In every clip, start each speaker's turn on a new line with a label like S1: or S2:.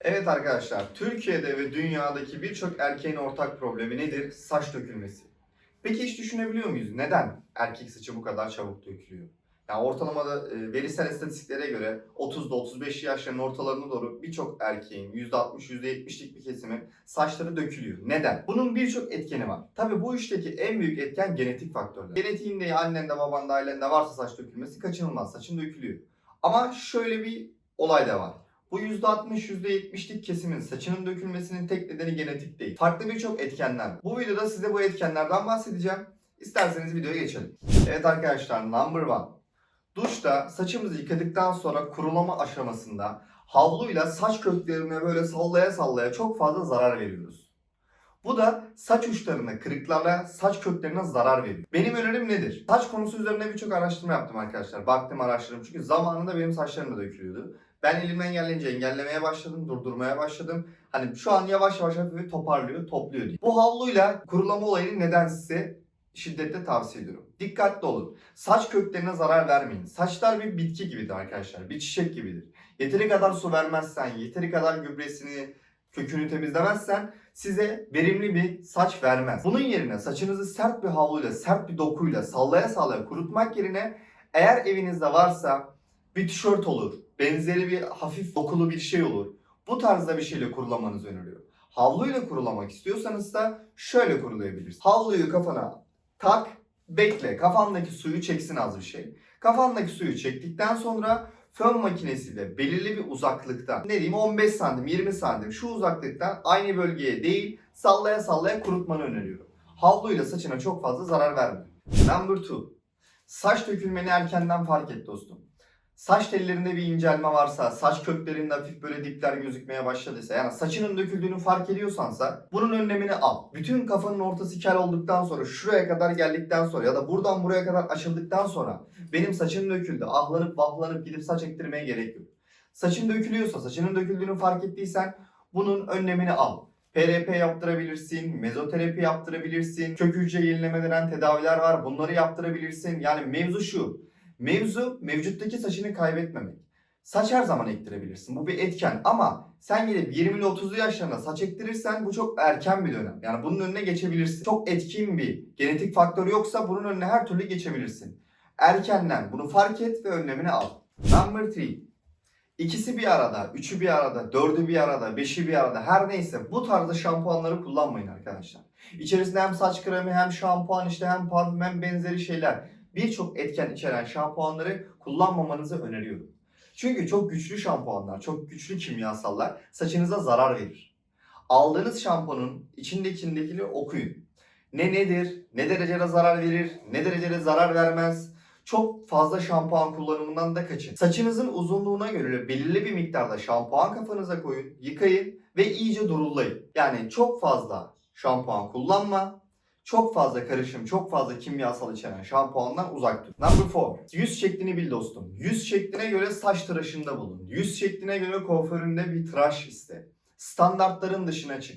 S1: Evet arkadaşlar, Türkiye'de ve dünyadaki birçok erkeğin ortak problemi nedir? Saç dökülmesi. Peki hiç düşünebiliyor muyuz? Neden erkek saçı bu kadar çabuk dökülüyor? Yani ortalamada e, verisel istatistiklere göre 30'da 35 yaşlarının ortalarına doğru birçok erkeğin %60, %70'lik bir kesimin saçları dökülüyor. Neden? Bunun birçok etkeni var. Tabi bu işteki en büyük etken genetik faktörler. Genetiğinde, annende, babanda, ailende varsa saç dökülmesi kaçınılmaz. Saçın dökülüyor. Ama şöyle bir olay da var. Bu %60, %70'lik kesimin saçının dökülmesinin tek nedeni genetik değil. Farklı birçok etkenler. Bu videoda size bu etkenlerden bahsedeceğim. İsterseniz videoya geçelim. Evet arkadaşlar number one. Duşta saçımızı yıkadıktan sonra kurulama aşamasında havluyla saç köklerine böyle sallaya sallaya çok fazla zarar veriyoruz. Bu da saç uçlarına, kırıklara, saç köklerine zarar veriyor. Benim önerim nedir? Saç konusu üzerine birçok araştırma yaptım arkadaşlar. Baktım araştırdım çünkü zamanında benim saçlarım da dökülüyordu. Ben elimden geldiğince engellemeye başladım, durdurmaya başladım. Hani şu an yavaş yavaş hafif toparlıyor, topluyor diye. Bu havluyla kurulama olayını neden size şiddetle tavsiye ediyorum. Dikkatli olun. Saç köklerine zarar vermeyin. Saçlar bir bitki gibidir arkadaşlar. Bir çiçek gibidir. Yeteri kadar su vermezsen, yeteri kadar gübresini, kökünü temizlemezsen size verimli bir saç vermez. Bunun yerine saçınızı sert bir havluyla, sert bir dokuyla sallaya sallaya kurutmak yerine eğer evinizde varsa bir tişört olur, benzeri bir hafif dokulu bir şey olur. Bu tarzda bir şeyle kurulamanızı öneriyorum. Havluyla kurulamak istiyorsanız da şöyle kurulayabilirsiniz. Havluyu kafana tak, bekle. Kafandaki suyu çeksin az bir şey. Kafandaki suyu çektikten sonra fön makinesiyle belirli bir uzaklıkta ne diyeyim 15 santim 20 santim şu uzaklıktan aynı bölgeye değil sallaya sallaya kurutmanı öneriyorum. Havluyla saçına çok fazla zarar verme. Number two. Saç dökülmeni erkenden fark et dostum. Saç tellerinde bir incelme varsa, saç köklerinde hafif böyle dipler gözükmeye başladıysa, yani saçının döküldüğünü fark ediyorsansa bunun önlemini al. Bütün kafanın ortası kel olduktan sonra, şuraya kadar geldikten sonra ya da buradan buraya kadar açıldıktan sonra benim saçım döküldü, ahlanıp vahlanıp gidip saç ektirmeye gerek yok. Saçın dökülüyorsa, saçının döküldüğünü fark ettiysen bunun önlemini al. PRP yaptırabilirsin, mezoterapi yaptırabilirsin, kök hücre yenileme denen tedaviler var bunları yaptırabilirsin. Yani mevzu şu, Mevzu mevcuttaki saçını kaybetmemek. Saç her zaman ektirebilirsin. Bu bir etken ama sen gidip 20'li 30'lu yaşlarında saç ektirirsen bu çok erken bir dönem. Yani bunun önüne geçebilirsin. Çok etkin bir genetik faktör yoksa bunun önüne her türlü geçebilirsin. Erkenden bunu fark et ve önlemini al. Number 3. İkisi bir arada, üçü bir arada, dördü bir arada, beşi bir arada her neyse bu tarzda şampuanları kullanmayın arkadaşlar. İçerisinde hem saç kremi hem şampuan işte hem parfüm hem benzeri şeyler birçok etken içeren şampuanları kullanmamanızı öneriyorum. Çünkü çok güçlü şampuanlar, çok güçlü kimyasallar saçınıza zarar verir. Aldığınız şampuanın içindekindekini okuyun. Ne nedir, ne derecede zarar verir, ne derecede zarar vermez. Çok fazla şampuan kullanımından da kaçın. Saçınızın uzunluğuna göre belirli bir miktarda şampuan kafanıza koyun, yıkayın ve iyice durullayın. Yani çok fazla şampuan kullanma, çok fazla karışım, çok fazla kimyasal içeren şampuandan uzak dur. Number 4. Yüz şeklini bil dostum. Yüz şekline göre saç tıraşında bulun. Yüz şekline göre kuaföründe bir tıraş iste. Standartların dışına çık.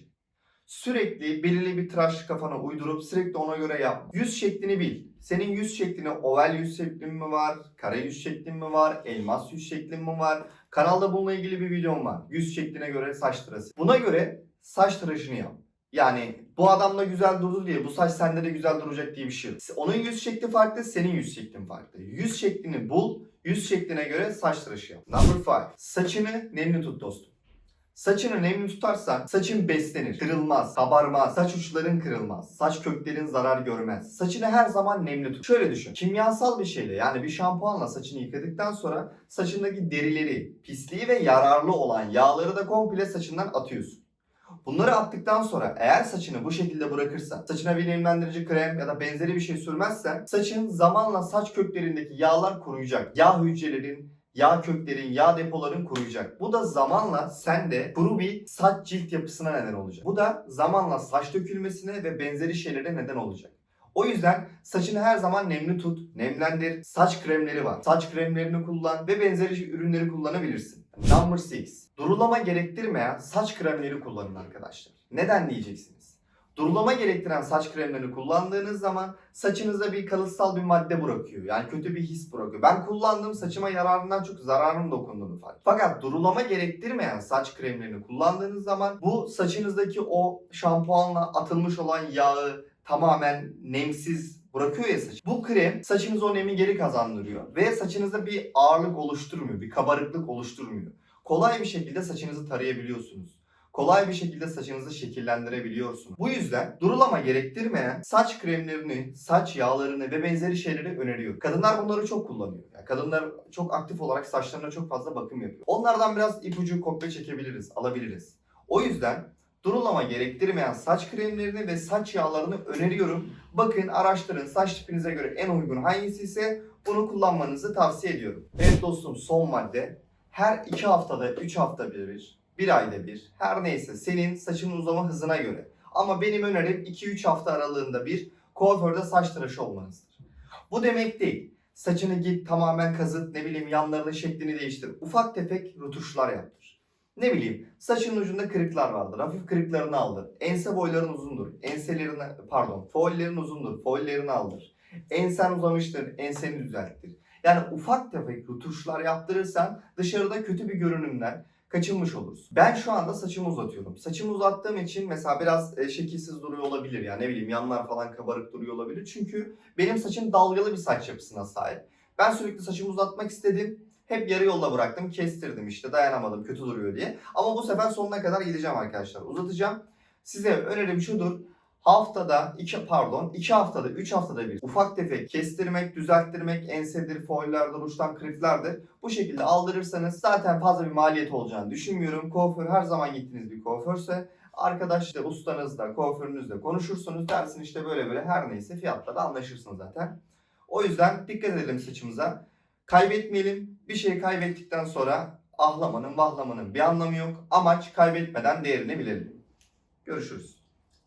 S1: Sürekli belirli bir tıraş kafana uydurup sürekli ona göre yap. Yüz şeklini bil. Senin yüz şeklini oval yüz şeklin mi var? Kare yüz şeklin mi var? Elmas yüz şeklin mi var? Kanalda bununla ilgili bir videom var. Yüz şekline göre saç tıraşı. Buna göre saç tıraşını yap. Yani bu adamla güzel durdu diye bu saç sende de güzel duracak diye bir şey yok. Onun yüz şekli farklı, senin yüz şeklin farklı. Yüz şeklini bul, yüz şekline göre saç tıraşı yap. Number 5. Saçını nemli tut dostum. Saçını nemli tutarsan saçın beslenir, kırılmaz, kabarmaz, saç uçların kırılmaz, saç köklerin zarar görmez. Saçını her zaman nemli tut. Şöyle düşün, kimyasal bir şeyle yani bir şampuanla saçını yıkadıktan sonra saçındaki derileri, pisliği ve yararlı olan yağları da komple saçından atıyorsun. Bunları attıktan sonra eğer saçını bu şekilde bırakırsan, saçına bir nemlendirici krem ya da benzeri bir şey sürmezsen saçın zamanla saç köklerindeki yağlar kuruyacak. Yağ hücrelerin, yağ köklerin, yağ depoların kuruyacak. Bu da zamanla sende kuru bir saç cilt yapısına neden olacak. Bu da zamanla saç dökülmesine ve benzeri şeylere neden olacak. O yüzden saçını her zaman nemli tut, nemlendir. Saç kremleri var. Saç kremlerini kullan ve benzeri ürünleri kullanabilirsin. Number 6. Durulama gerektirmeyen saç kremleri kullanın arkadaşlar. Neden diyeceksiniz? Durulama gerektiren saç kremlerini kullandığınız zaman saçınızda bir kalıtsal bir madde bırakıyor. Yani kötü bir his bırakıyor. Ben kullandım saçıma yararından çok zararım dokunduğunu fark. Fakat durulama gerektirmeyen saç kremlerini kullandığınız zaman bu saçınızdaki o şampuanla atılmış olan yağı tamamen nemsiz bırakıyor ya saç. Bu krem saçınıza o nemi geri kazandırıyor ve saçınızda bir ağırlık oluşturmuyor, bir kabarıklık oluşturmuyor. Kolay bir şekilde saçınızı tarayabiliyorsunuz. Kolay bir şekilde saçınızı şekillendirebiliyorsunuz. Bu yüzden durulama gerektirmeyen saç kremlerini, saç yağlarını ve benzeri şeyleri öneriyor. Kadınlar bunları çok kullanıyor. Yani kadınlar çok aktif olarak saçlarına çok fazla bakım yapıyor. Onlardan biraz ipucu kopya çekebiliriz, alabiliriz. O yüzden durulama gerektirmeyen saç kremlerini ve saç yağlarını öneriyorum. Bakın araştırın saç tipinize göre en uygun hangisi ise bunu kullanmanızı tavsiye ediyorum. Evet dostum son madde. Her iki haftada, üç hafta bir, bir ayda bir, her neyse senin saçının uzama hızına göre. Ama benim önerim 2-3 hafta aralığında bir kuaförde saç tıraşı olmanızdır. Bu demek değil. Saçını git tamamen kazıt, ne bileyim yanlarının şeklini değiştir. Ufak tefek rutuşlar yaptır. Ne bileyim saçının ucunda kırıklar vardır. Hafif kırıklarını aldır. Ense boyların uzundur. Enselerini pardon foillerin uzundur. Foillerini aldır. Ensen uzamıştır. Enseni düzelttir. Yani ufak tefek rutuşlar yaptırırsan dışarıda kötü bir görünümden kaçınmış oluruz. Ben şu anda saçımı uzatıyorum. Saçımı uzattığım için mesela biraz e, şekilsiz duruyor olabilir yani ne bileyim yanlar falan kabarık duruyor olabilir. Çünkü benim saçım dalgalı bir saç yapısına sahip. Ben sürekli saçımı uzatmak istedim. Hep yarı yolda bıraktım, kestirdim işte dayanamadım kötü duruyor diye. Ama bu sefer sonuna kadar gideceğim arkadaşlar. Uzatacağım. Size önerim şudur. Haftada iki pardon iki haftada üç haftada bir ufak tefek kestirmek, düzelttirmek, ensedir, foillerdir, uçtan kriplerdir. Bu şekilde aldırırsanız zaten fazla bir maliyet olacağını düşünmüyorum. Kuaför her zaman gittiğiniz bir kuaförse arkadaşla ustanızla, kuaförünüzle konuşursunuz. Dersin işte böyle böyle her neyse fiyatla anlaşırsınız zaten. O yüzden dikkat edelim saçımıza. Kaybetmeyelim. Bir şey kaybettikten sonra ahlamanın vahlamanın bir anlamı yok. Amaç kaybetmeden değerini bilelim. Görüşürüz.